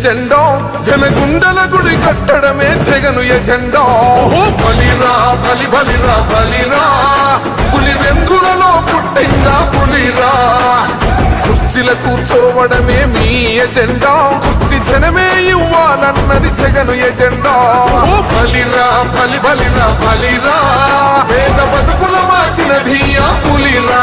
ఎజెండో? జనగుండల గుడి కట్టడమే జగను ఎజెండో. బలిరా బలి బలిరా బలిరా. పులి వెందులలో పుట్టిందా పులిరా? కుర్చీల కూర్చోవడమే మీ ఎజెండా. కుర్చీ జనమే ఇవ్వాలన్నది జగను ఎజెండా. బలిరా బలి బలిరా బలిరా. పేద బతుకుల మార్చినది ఆ పులిరా.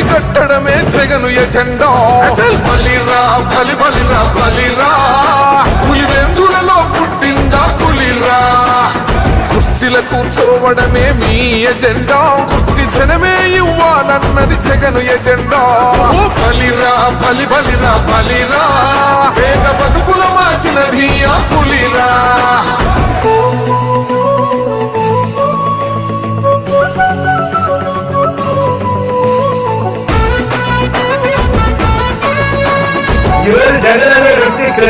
కట్టడమే జగను ఎజెండో. అచల్. బలిరా బలి బలిరా బలిరా. పులివెందులలో పుట్టిందా పులిరా? కుర్చీల కూర్చోవడమే మీ ఎజెండా. కుర్చీ జనమే ఇవ్వాలన్నది జగను ఎజెండా. ఓ. బలిరా బలి బలిరా బలిరా. పేద బతుకుల మార్చినది ఆ పులిరా.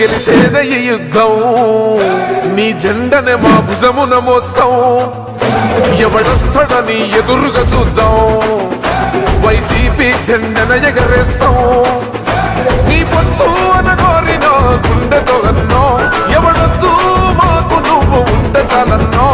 గెలిచేద ఈ యుద్ధం. నీ జెండనే మా భుజమున మోస్తాం. ఎవడొస్తాడని ఎదురుగా చూద్దాం. వైసీపీ జెండన ఎగరేస్తాం. నీ పొత్తు అనగోరిన గుండెతో అన్నో. ఎవడొద్దు మాకు నువ్వు ఉండ చాలన్నో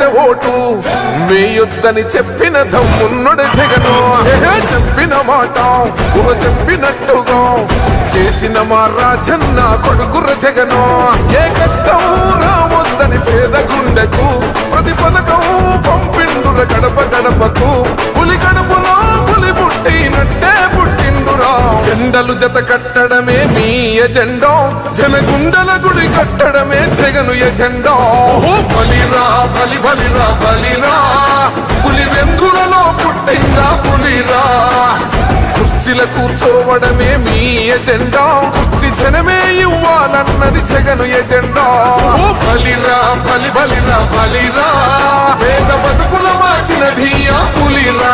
ఓటు. వేయొద్దని చెప్పిన దమ్మున్నడు జగను. చెప్పిన మాట ఊహ చెప్పినట్టుగా. చేసిన మా రాజన్న కొడుకుర జగను. ఏ కష్టం రావద్దని పేద గుండెకు ప్రతి పథకం పంపిండుర గడప గడపకు. పులి గడపలో పులి పుట్టినట్టే గుండలు జత కట్టడమే మీ చెల గుండల గుడి కట్టడమే జగను ఎజెండో. ఓ బలిరా బలి బలిరా. బలిరా పులి వెందులలో పుట్టిందా పులిరా. కుర్చీల కూర్చోవడమే మీ ఎజెండా. కుర్చీ జనమే ఇవ్వాలన్నది జగను ఎజెండా. బలిరా బలి బలిరా. బలిరా పేద బతుకుల మార్చినది ఆ పులిరా.